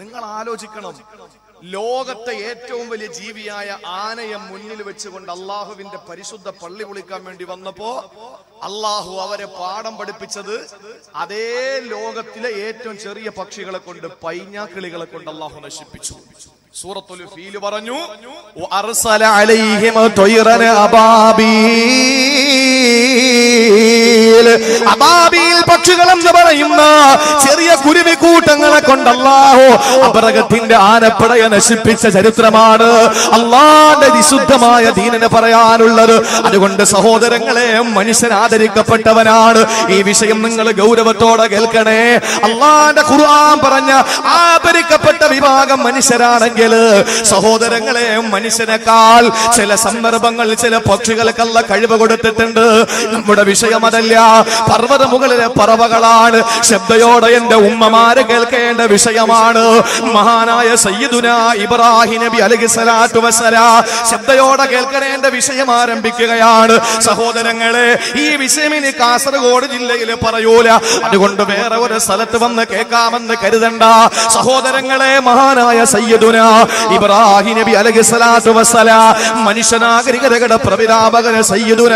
നിങ്ങൾ ആലോചിക്കണം ലോകത്തെ ഏറ്റവും വലിയ ജീവിയായ ആനയെ മുന്നിൽ വെച്ചുകൊണ്ട് അള്ളാഹുവിന്റെ പരിശുദ്ധ പള്ളി വിളിക്കാൻ വേണ്ടി വന്നപ്പോ അള്ളാഹു അവരെ പാഠം പഠിപ്പിച്ചത് അതേ ലോകത്തിലെ ഏറ്റവും ചെറിയ പക്ഷികളെ കൊണ്ട് പൈഞ്ഞാക്കിളികളെ കൊണ്ട് അള്ളാഹു നശിപ്പിച്ചു. സൂറത്തുൽ ഫീൽ പറഞ്ഞു അർസല അലൈഹിം തൊയ്റന അബാബീ അബാബീൽ പക്ഷികൾ എന്ന് പറയുന്ന ചെറിയ കുരുവി കൂട്ടങ്ങളെ കൊണ്ടല്ലാഹോ അപരകത്തിന്റെ ആനപ്പടയെ നശിപ്പിച്ച ചരിത്രമാണ് അള്ളാന്റെ വിശുദ്ധമായ ദീനന് പറയാനുള്ളത്. അതുകൊണ്ട് സഹോദരങ്ങളെ മനുഷ്യൻ ആദരിക്കപ്പെട്ടവനാണ്. ഈ വിഷയം നിങ്ങൾ ഗൗരവത്തോടെ കേൾക്കണേ. അള്ളാന്റെ ഖുർആൻ പറഞ്ഞ ആദരിക്കപ്പെട്ട വിഭാഗം മനുഷ്യരാണെങ്കിൽ സഹോദരങ്ങളെ മനുഷ്യനേക്കാൾ ചില സന്ദർഭങ്ങൾ ചില പക്ഷികൾക്കല്ല കഴിവ് കൊടുത്തിട്ടുണ്ട്. നമ്മുടെ വിഷയം അതല്ല. പർവത മുകളിലെ പറവകളാണ്. ശബ്ദയോടെ എന്റെ ഉമ്മമാര് കേൾക്കേണ്ട വിഷയമാണ്. മഹാനായ സയ്യിദുന ഇബ്രാഹിം നബി അലഹി സ്വലാത്തു വസ്സലാ ശബ്ദയോടെ കേൾക്കേണ്ട വിഷയം ആരംഭിക്കുകയാണ്. സഹോദരങ്ങളെ ഈ വിഷയം ഇനി കാസർഗോഡ് ജില്ലയിൽ പറയൂല. അതുകൊണ്ട് വേറെ ഒരു സ്ഥലത്ത് വന്ന് കേൾക്കാമെന്ന് കരുതണ്ട. സഹോദരങ്ങളെ മഹാനായ സയ്യിദുന ഇബ്രാഹിം നബി അലഹി സ്വലാത്തു വസ്സലാ മനുഷ്യനാഗരികതയുടെ പ്രവിതാപകന സയ്യിദുന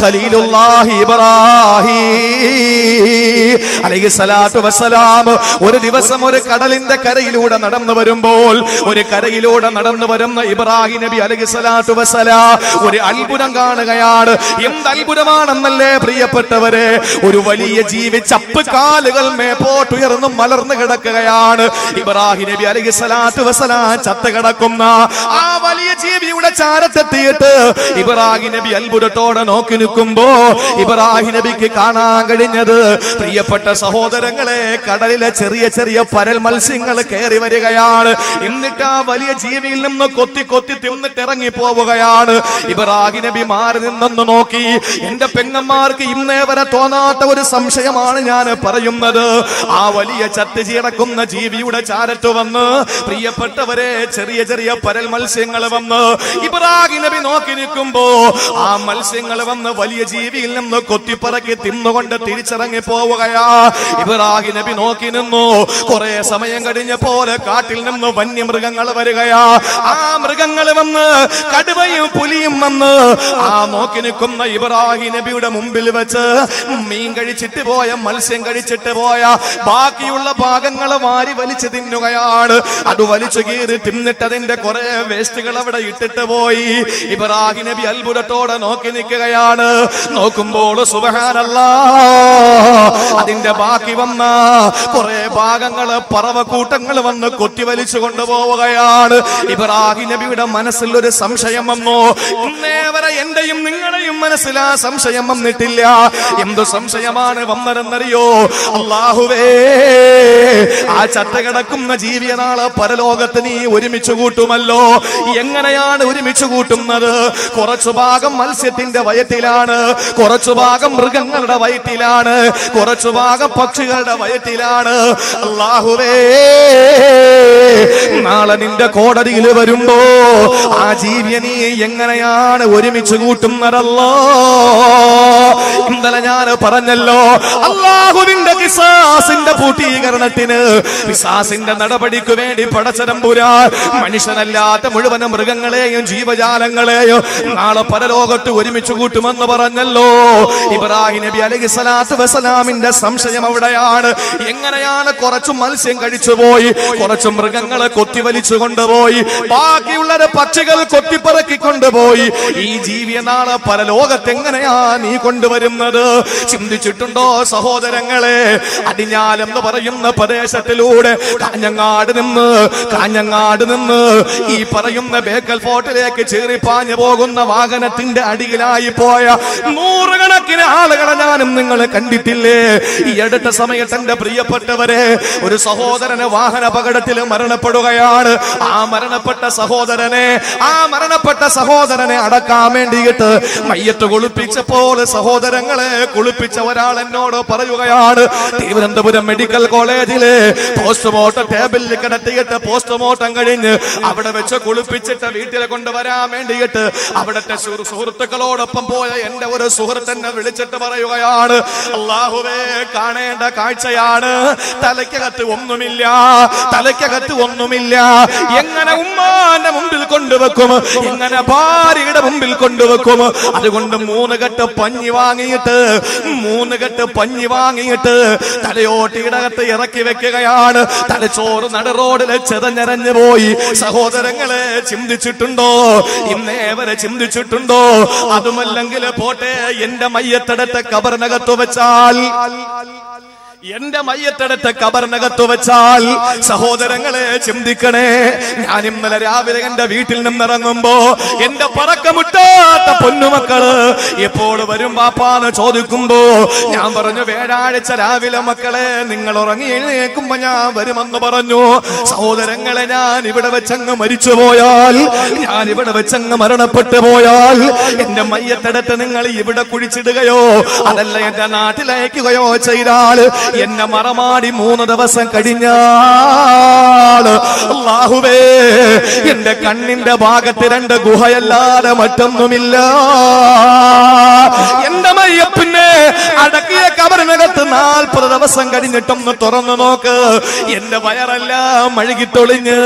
ഖലീലുല്ലാഹി ഇബ്രാഹിം അലൈഹി സ്വലാത്തു വസ്സലാം ഒരു ദിവസം ഒരു കടലിന്റെ കരയിലൂടെ നടന്നു വരുമ്പോൾ ഒരു കരയിലൂടെ നടന്നു വരുന്ന ഇബ്രാഹിം നബി അലൈഹി സ്വലാത്തു വസ്സലാ ഒരു അത്ഭുതം കാണുകയാണ്. എന്ത് അത്ഭുതമാണെന്നല്ലേ പ്രിയപ്പെട്ടവരെ? ഒരു വലിയ ജീവി ചപ്പ് കാലുകൾ മേപ്പോട്ടുയർന്നു മലർന്നു കിടക്കുകയാണ്. ഇബ്രാഹിം നബി അലൈഹി സ്വലാത്തു വസ്സലാ ചത്ത് കിടക്കുന്ന ആ വലിയ ജീവിയുടെ ചാരത്തെത്തിയിട്ട് ഇബ്രാഹിം നബി അത്ഭുതത്തോടെ നോക്കി നിൽക്കുമ്പോ ഇബ്രാഹിം നബിക്ക് കാണാൻ കഴിഞ്ഞത്. പ്രിയപ്പെട്ട സഹോദരങ്ങളെ കടലിലെ ചെറിയ ചെറിയ പരൽ മത്സ്യങ്ങൾ കയറി വരികയാണ്. എന്നിട്ട് ആ വലിയ ജീവിയിൽ നിന്ന് കൊത്തി കൊത്തി തിന്നിട്ട് ഇറങ്ങി പോവുകയാണ്. ഇബ്രാഹിം നബി മാറി നിന്നൊന്ന് നോക്കി. എന്റെ പെങ്ങന്മാർക്ക് ഇന്നേ വരെ തോന്നാത്ത ഒരു സംശയമാണ് ഞാൻ പറയുന്നത്. ആ വലിയ ചത്ത് ചീടക്കുന്ന ജീവിയുടെ ചാരത്ത് വന്ന് പ്രിയപ്പെട്ടവരെ ചെറിയ ചെറിയ പരൽ മത്സ്യങ്ങൾ വന്ന് ഇബ്രാഹിം നബി നോക്കി നിൽക്കുമ്പോ ആ മത്സ്യങ്ങൾ വന്ന് വലിയ ജീവിയിൽ നിന്ന് കൊത്തിപ്പറക്കി തിന്നുകൊണ്ട് തിരിച്ചിറങ്ങി പോവുകയാ. ഇബ്രാഹിം നബി നോക്കി നിന്നു. കുറെ സമയം കഴിഞ്ഞ പോലെ കാട്ടിൽ നിന്ന് വന്യമൃഗങ്ങൾ വരികയാ. ആ മൃഗങ്ങൾ വന്ന് കടുവയും പുലിയും വന്ന് ആ നോക്കി നിൽക്കുന്ന ഇബ്രാഹിം നബിയുടെ മുമ്പിൽ വെച്ച് മീൻ കഴിച്ചിട്ട് പോയ മത്സ്യം കഴിച്ചിട്ട് പോയ ബാക്കിയുള്ള ഭാഗങ്ങൾ വാരി വലിച്ചു തിന്നുകയാണ്. അത് വലിച്ചു കീറി തിന്നിട്ടതിന്റെ കുറെ വേസ്റ്റുകൾ അവിടെ ഇട്ടിട്ട് പോയി. ഇബ്രാഹിം നബി അത്ഭുതത്തോടെ നോക്കി നിൽക്കുകയാണ്. നോക്കുമ്പോൾ അതിന്റെ ബാക്കി വന്ന കുറെ ഭാഗങ്ങൾ പറവക്കൂട്ടങ്ങൾ വന്ന് കൊത്തി വലിച്ചു കൊണ്ടുപോവുകയാണ് ഇബ്രാഹിം നബിയുടെ മനസ്സിൽ ഒരു സംശയം വന്നു. ഇന്നേ വരെ എന്റെയും നിങ്ങളുടെയും മനസ്സിൽ ആ സംശയം വന്നിട്ടില്ല. എന്തു സംശയമാണ് വന്നതെന്നറിയോ? അള്ളാഹുവേ ആ ചത്ത കിടക്കുന്ന ജീവിയെ നാളെ പരലോകത്ത് നീ ഒരുമിച്ച് കൂട്ടുമല്ലോ. എങ്ങനെയാണ് ഒരുമിച്ച് കൂട്ടുന്നത്? കുറച്ചു ഭാഗം മത്സ്യത്തിന്റെ വയറ്റിലാണ്. കുറച്ചു ഭാഗം മൃഗങ്ങളുടെ വയറ്റിലാണ്. കുറച്ചു ഭാഗം പക്ഷികളുടെ വയറ്റിലാണ്. അള്ളാഹുവേ നാളെ നിന്റെ കോടതിയിൽ വരുമ്പോ ആ ജീവിയെ നീ എങ്ങനെയാണ് ഒരുമിച്ച് കൂട്ടുന്നതല്ലോ? ഇന്നലെ ഞാൻ പറഞ്ഞല്ലോ അള്ളാഹുവിന്റെ കിസാസിന്റെ പൂട്ടീകരണത്തിന് പിസാസിന്റെ നടപടിക്ക് വേണ്ടി പടച്ചതമ്പുരാ മനുഷ്യനല്ലാത്ത മുഴുവൻ മൃഗങ്ങളെയും ജീവജാലങ്ങളെയും നാളെ പരലോകത്ത് ഒരുമിച്ച് കൂട്ടുമെന്ന് പറഞ്ഞല്ലോ. ഇബ്രാഹിം നബി അലൈഹി സ്വലാത്തു വസ്സലാമിന്റെ സംശയം അവിടെയാണ്. എങ്ങനെയാണ് കുറച്ചു മത്സ്യം കഴിച്ചുപോയി കുറച്ചു മൃഗങ്ങളെ കൊത്തിവലിച്ചു കൊണ്ടുപോയി ബാക്കിയുള്ളത് പക്ഷികൾ കൊത്തിപ്പറക്കി കൊണ്ടുപോയി ഈ ജീവിയെ നാളെ പരലോകത്ത് എങ്ങനെയാ നീ കൊണ്ടുവരുന്നത്. ചിന്തിച്ചിട്ടുണ്ടോ സഹോദരങ്ങളെ? അടിഞ്ഞാലെന്ന് പറയുന്ന പ്രദേശത്തിലൂടെ കാഞ്ഞങ്ങാട് നിന്ന് കാഞ്ഞങ്ങാട് നിന്ന് ഈ പറയുന്ന ബേക്കൽ ഫോർട്ടിലേക്ക് ചേറിപ്പാഞ്ഞു പോകുന്ന വാഹനത്തിന്റെ അടിയിലായി പോയ നൂറുകണക്കിന് ആളുകളെ ഞാനും നിങ്ങൾ കണ്ടിട്ടില്ലേ? ഈ അടുത്ത സമയത്ത് എന്റെ പ്രിയപ്പെട്ടവരെ ഒരു സഹോദരന് വാഹന അപകടത്തിൽ മരണപ്പെടുകയാണ്. ആ മരണപ്പെട്ട സഹോദരനെ ആ മരണപ്പെട്ട സഹോദരനെ അടക്കാൻ വേണ്ടിയിട്ട് മയ്യത്ത് കൊളുപ്പിച്ചപ്പോൾ സഹോദരൻ സഹോദരങ്ങളെ കുളിപ്പിച്ച ഒരാൾ എന്നോട് പറയുകയാണ്. തിരുവനന്തപുരം മെഡിക്കൽ കോളേജിലെ പോസ്റ്റ്മോർട്ടം ടേബിളിൽ കിടത്തിയിട്ട് പോസ്റ്റ്മോർട്ടം കഴിഞ്ഞ് അവിടെ വെച്ച് കുളിപ്പിച്ചിട്ട് വീട്ടിൽ കൊണ്ടുവരാൻ വേണ്ടിയിട്ട് അവിടുത്തെ സുഹൃ- സുഹൃത്തുക്കളോടൊപ്പം പോയ എന്റെ ഒരു സുഹൃത്തെന്നെ വിളിച്ചിട്ട് പറയുകയാണ്. അള്ളാഹുവേ കാണേണ്ട കാഴ്ചയാണ്. തലയ്ക്കകത്ത് ഒന്നുമില്ല. തലയ്ക്കകത്ത് ഒന്നുമില്ല. എങ്ങനെ ഉമ്മാന്റെ മുമ്പിൽ കൊണ്ടുവെക്കും? എങ്ങനെ ഭാര്യയുടെ മുമ്പിൽ കൊണ്ടുവെക്കും? അതുകൊണ്ട് മൂന്ന് കെട്ട് പഞ്ഞി വാങ്ങിയിട്ട് മൂന്ന് കെട്ട് പഞ്ഞി വാങ്ങിയിട്ട് തലയോട്ടിയിടകത്ത് ഇറക്കി വെക്കുകയാണ്. തലച്ചോറ് നട റോഡിൽ ചെതഞ്ഞരഞ്ഞു പോയി. സഹോദരങ്ങളെ ചിന്തിച്ചിട്ടുണ്ടോ? ഇന്നേ വരെ ചിന്തിച്ചിട്ടുണ്ടോ? അതുമല്ലെങ്കിൽ പോട്ടെ എന്റെ മയ്യത്തെടുത്ത് കബറിനകത്ത് വെച്ചാൽ. എന്റെ മയ്യത്തെടുത്ത് കബറിനകത്ത് വെച്ചാൽ സഹോദരങ്ങളെ ചിന്തിക്കണേ. ഞാൻ ഇന്നലെ രാവിലെ എന്റെ വീട്ടിൽ നിന്നിറങ്ങുമ്പോ എന്റെ പറക്കമുട്ടാത്ത പൊന്നുമക്കൾ എപ്പോൾ വരും പാപ്പാന്ന് ചോദിക്കുമ്പോ ഞാൻ പറഞ്ഞു വ്യാഴാഴ്ച രാവിലെ മക്കളെ നിങ്ങൾ ഉറങ്ങി എഴുന്നേക്കുമ്പോ ഞാൻ വരുമെന്ന് പറഞ്ഞു. സഹോദരങ്ങളെ ഞാൻ ഇവിടെ വെച്ചങ്ങ് മരിച്ചു പോയാൽ ഞാൻ ഇവിടെ വെച്ചങ്ങ് മരണപ്പെട്ടു പോയാൽ എന്റെ മയ്യത്തെടുത്ത് നിങ്ങൾ ഇവിടെ കുഴിച്ചിടുകയോ അതല്ല എന്റെ നാട്ടിലയക്കുകയോ ചെയ്താൽ എന്നെ മറമാടി മൂന്ന് ദിവസം കഴിഞ്ഞാൽ അല്ലാഹുവേ എന്റെ കണ്ണിന്റെ ഭാഗത്ത് രണ്ട് ഗുഹയല്ലാതെ മറ്റൊന്നുമില്ല. എന്റെ മയ്യപ്പിന്നെ അടക്കിയ കബറിനകത്ത് നാൽപ്പത് ദിവസം കഴിഞ്ഞിട്ടൊന്ന് തുറന്നു നോക്ക്. എന്റെ വയറെല്ലാം മഴുകിത്തൊളിഞ്ഞ്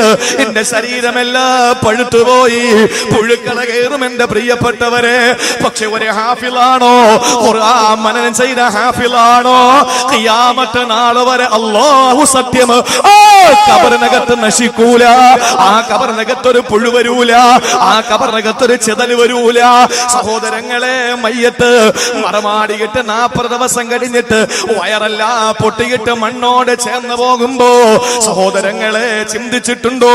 എന്റെ ശരീരമെല്ലാം പഴുത്തുപോയി പുഴുക്കള കയറും എന്റെ പ്രിയപ്പെട്ടവരെ. പക്ഷെ ഒരു ഹാഫിലാണോ മനനം ചെയ്ത ഹാഫിലാണോ നാളെ വരെ അള്ളാഹു സത്യം. ആ കബറിനകത്ത് നശിക്കൂല. ആ കബറിനകത്ത് ഒരു പുഴു വരൂല. ആ കബറിനകത്ത് ഒരു ചെതൽ വരൂല. സഹോദരങ്ങളെ മയ്യത്ത് മറമാടിയിട്ട് നാപ്പത് ദിവസം കഴിഞ്ഞിട്ട് വയറെല്ലാം പൊട്ടിയിട്ട് മണ്ണോട് ചേർന്ന് പോകുമ്പോ സഹോദരങ്ങളെ ചിന്തിച്ചിട്ടുണ്ടോ?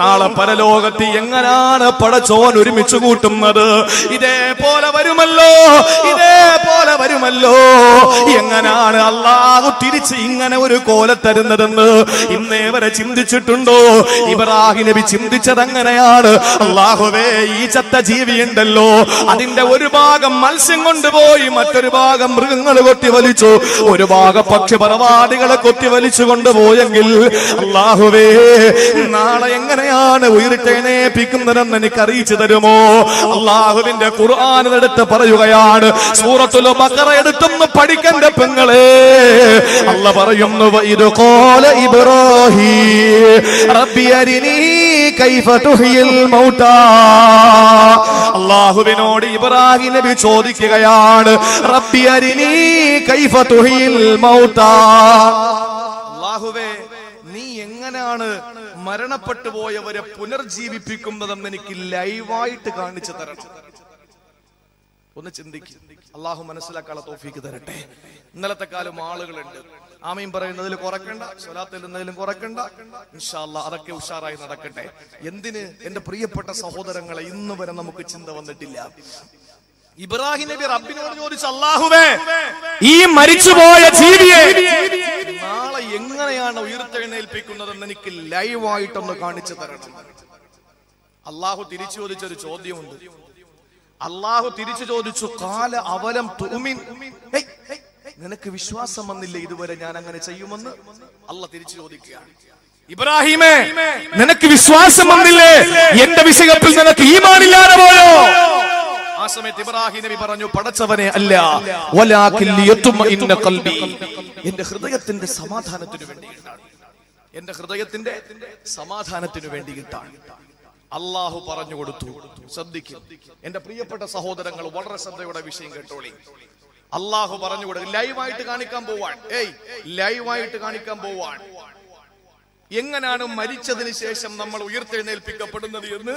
നാളെ പരലോകത്ത് എങ്ങനാണ് പടച്ചോൻ ഒരുമിച്ച് കൂട്ടുന്നത്? ഇതേപോലെ വരുമല്ലോ ഇതേപോലെ വരുമല്ലോ. എങ്ങനാണ് അള്ളാഹു തിരിച്ച് ഇങ്ങനെ ഒരു കോല തരുന്നതെന്ന് ഇന്നേ വരെ ചിന്തിച്ചിട്ടുണ്ടോ? ഇബ്രാഹിം നബി ചിന്തിച്ചത് അങ്ങനെയാണ് അള്ളാഹുവേ ഈ ചത്ത ജീവിയുണ്ടല്ലോ. അതിന്റെ ഒരു ഭാഗം മത്സ്യം കൊണ്ടുപോയി മറ്റൊരു ഭാഗം മൃഗങ്ങൾ കൊത്തി വലിച്ചു. ഒരു ഭാഗം പക്ഷിപരവാദികളെ കൊത്തി വലിച്ചു കൊണ്ടുപോയെങ്കിൽ അള്ളാഹുവേ നാളെ എങ്ങനെയാണ് ഉയർത്തെഴുന്നേപ്പിക്കുന്നതെന്ന് എനിക്ക് അറിയിച്ചു തരുമോ? അള്ളാഹുവിന്റെ ഖുർആൻ പറയുകയാണ്. സൂറത്തുൽ ബഖറ എടുത്തൊന്ന് പഠിക്കണ്ട പെങ്ങളെ. അല്ല പറയുന്നു ഇതുപോലെ ഇബ്രാഹിം തുഹ്യിൽ അള്ളാഹുവിനോട് ഇബ്രാഹിം നബി ചോദിക്കുകയാണ് റബ്ബി അരിനി കൈഫ തുഹിൽ മൗതാ അള്ളാഹുവേ നീ എങ്ങനെയാണ് മരണപ്പെട്ടു പോയവരെ പുനർജീവിപ്പിക്കുന്നതെന്ന് എനിക്ക് ലൈവായിട്ട് കാണിച്ചു തരണം. ഒന്ന് ചിന്തിക്കും. അള്ളാഹു മനസ്സിലാക്കാനുള്ള തോഫിക്ക് തരട്ടെ. ഇന്നലത്തെ കാലം ആളുകളുണ്ട്. ആമീൻ പറയുന്നതിൽ കുറക്കണ്ട സ്വലാത്തിൽ എന്നതിലും കുറക്കണ്ട. ഇൻഷാല്ല അതൊക്കെ ഉഷാറായി നടക്കട്ടെ. എന്തിന് എന്റെ പ്രിയപ്പെട്ട സഹോദരങ്ങളെ ഇന്ന് വരെ നമുക്ക് ചിന്ത വന്നിട്ടില്ല. ഇബ്രാഹിം നബി റബ്ബിനോട് ചോദിച്ചു അള്ളാഹുവേ ഈ മരിച്ചുപോയ ജീവിയെ നാളെ എങ്ങനെയാണ് ഉയർത്തെഴുന്നേൽപ്പിക്കുന്നതെന്ന് എനിക്ക് ലൈവായിട്ടൊന്ന് കാണിച്ചു തരണം. അള്ളാഹു തിരിച്ചു ചോദിച്ചൊരു ചോദ്യമുണ്ട്. അള്ളാഹു തിരിച്ചു ചോദിച്ചു കാല അവലം തുമിൻ. നിനക്ക് വിശ്വാസം വന്നില്ല ഇതുവരെ ഞാൻ അങ്ങനെ ചെയ്യുമെന്ന് അല്ല തിരിച്ചു ചോദിക്കുകയാണ്. ഇബ്രാഹിമേ നിനക്ക് വിശ്വാസം വന്നില്ലേ? എന്റെ വിഷയത്തിൽ നിനക്ക് ഈമാനില്ലാതെ പോയോ? ആ സമയത്ത് ഇബ്രാഹിം നബി പറഞ്ഞു പടച്ചവനെ അല്ല എന്റെ ഹൃദയത്തിന്റെ സമാധാനത്തിനു വേണ്ടിയിട്ടാണ് എന്റെ ഹൃദയത്തിന്റെ സമാധാനത്തിനു വേണ്ടിയിട്ടാണ് അള്ളാഹു പറഞ്ഞു കൊടുത്തു. ശ്രദ്ധിക്കും. എന്റെ പ്രിയപ്പെട്ട സഹോദരങ്ങൾ വളരെ ശ്രദ്ധയുടെ വിഷയം കേട്ടോളി. അള്ളാഹു പറഞ്ഞു കൊടുക്കും ലൈവായിട്ട് കാണിക്കാൻ പോവാൻ. ഏയ് ലൈവായിട്ട് കാണിക്കാൻ പോവാൻ. എങ്ങനെയാണ് മരിച്ചതിന് ശേഷം നമ്മൾ ഉയർത്തെഴുന്നേൽപ്പിക്കപ്പെടുന്നത് എന്ന്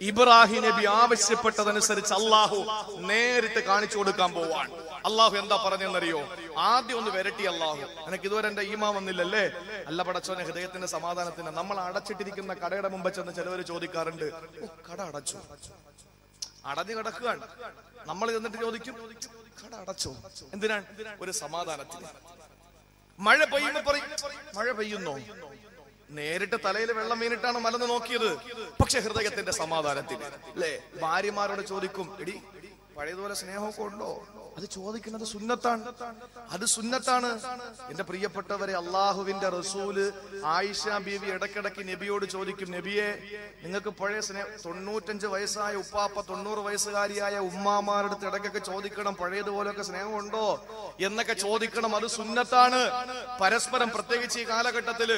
ഇബ്രാഹിം നബി ആവശ്യപ്പെട്ടതനുസരിച്ച് അള്ളാഹു നേരിട്ട് കാണിച്ചു കൊടുക്കാൻ പോവാൻ. അള്ളാഹു എന്താ പറഞ്ഞെന്നറിയോ ആദ്യം ഒന്ന് വരട്ടി അള്ളാഹു എനിക്ക് ഇതുവരെ എന്റെ ഈമാ വന്നില്ലല്ലേ? അല്ല പടച്ചോനെ ഹൃദയത്തിന്റെ സമാധാനത്തിന് നമ്മൾ അടച്ചിട്ടിരിക്കുന്ന കടയുടെ മുമ്പ് ചെന്ന് ചിലവർ ചോദിക്കാറുണ്ട് "ഓ, കട അടച്ചു. അടഞ്ഞു കിടക്കുകയാണ് നമ്മൾ ചെന്നിട്ട് ചോദിക്കും കട അടച്ചോ? എന്തിനാണ്? ഒരു സമാധാനത്തിന് മഴ പെയ്യുമ്പോ പറയും മഴ പെയ്യുന്നോ? നേരിട്ട് തലയിൽ വെള്ളം വീണിട്ടാണ് മലന്ന് നോക്കിയത്. പക്ഷെ ഹൃദയത്തിന്റെ സമാധാനത്തിന് അല്ലേ ഭാര്യമാരോട് ചോദിക്കും എടി പഴയതുപോലെ സ്നേഹമൊക്കെ ഉണ്ടോ? അത് ചോദിക്കുന്നത് സുന്നത്താണ്. അത് സുന്നത്താണ്. എന്റെ പ്രിയപ്പെട്ടവരെ അള്ളാഹുവിന്റെ റസൂൽ ആയിഷ ബീവി ഇടക്കിടക്ക് നബിയോട് ചോദിക്കും നബിയെ നിങ്ങൾക്ക് പഴയ സ്നേഹം തൊണ്ണൂറ്റഞ്ച് വയസ്സായ ഉപ്പാപ്പ തൊണ്ണൂറ് വയസ്സുകാരിയായ ഉമ്മാമാരുടെ അടുത്ത് ഇടയ്ക്കൊക്കെ ചോദിക്കണം പഴയതുപോലെയൊക്കെ സ്നേഹമുണ്ടോ? എന്നൊക്കെ ചോദിക്കണം. അത് സുന്നത്താണ്. പരസ്പരം പ്രത്യേകിച്ച് ഈ കാലഘട്ടത്തിൽ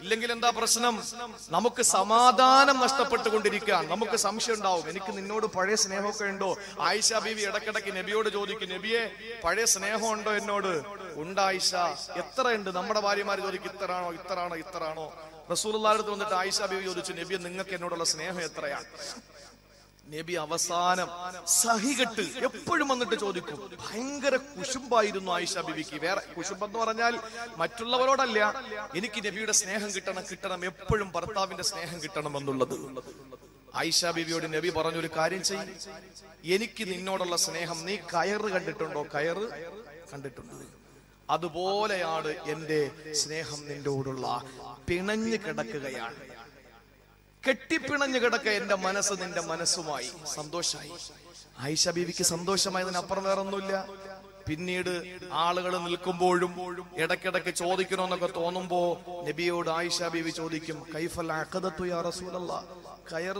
ഇല്ലെങ്കിൽ എന്താ പ്രശ്നം? നമുക്ക് സമാധാനം നഷ്ടപ്പെട്ടുകൊണ്ടിരിക്കുകയാണ്. നമുക്ക് സംശയം ഉണ്ടാവും. എനിക്ക് നിന്നോട് പഴയ സ്നേഹമൊക്കെ ഉണ്ടോ? ആയിഷ ബീവി ഇടക്കിടക്ക് നബിയോട് ചോദിക്കും നബിയെ പഴയ സ്നേഹമുണ്ടോ എന്നോട്? ഉണ്ടായിഷ എത്രയുണ്ട്? നമ്മുടെ ഭാര്യമാര് ചോദിക്കും ഇത്രാണോ ഇത്രാണോ റസൂലുള്ളാഹിയുടെ അടുത്ത് വന്നിട്ട് ആയിഷ ബീവി ചോദിച്ചു നബിയെ നിങ്ങൾക്ക് എന്നോടുള്ള സ്നേഹം എത്രയാണ്? നബി അവസാനം സഹികെട്ട് എപ്പോഴും വന്നിട്ട് ചോദിക്കും ഭയങ്കര കുശുമ്പായിരുന്നു ആയിഷ ബിബിക്ക് വേറെ കുശുമ്പ് എന്ന് പറഞ്ഞാൽ മറ്റുള്ളവരോടല്ല. എനിക്ക് നബിയുടെ സ്നേഹം കിട്ടണം കിട്ടണം എപ്പോഴും ഭർത്താവിന്റെ സ്നേഹം കിട്ടണം എന്നുള്ളത്. ആയിഷ ബിബിയോട് നബി പറഞ്ഞൊരു കാര്യം ചെയ്യും. എനിക്ക് നിന്നോടുള്ള സ്നേഹം നീ കയറ് കണ്ടിട്ടുണ്ടോ? കയറ് കണ്ടിട്ടുണ്ട്. അതുപോലെയാണ് എന്റെ സ്നേഹം നിന്നോടുള്ള പിണഞ്ഞു കിടക്കുകയാണ്. കെട്ടിപ്പിണഞ്ഞു കിടക്ക എന്റെ മനസ്സ് നിന്റെ മനസ്സുമായി. സന്തോഷമായി ആയിഷ ബീവിക്ക് സന്തോഷമായതിനപ്പുറം വേറൊന്നുമില്ല. പിന്നീട് ആളുകൾ നിൽക്കുമ്പോഴും ഇടയ്ക്കിടയ്ക്ക് ചോദിക്കണമെന്നൊക്കെ തോന്നുമ്പോ നബിയോട് ആയിഷ ബീവി ചോദിക്കും കൈഫൽ അഖദത്തു യാ കയറ്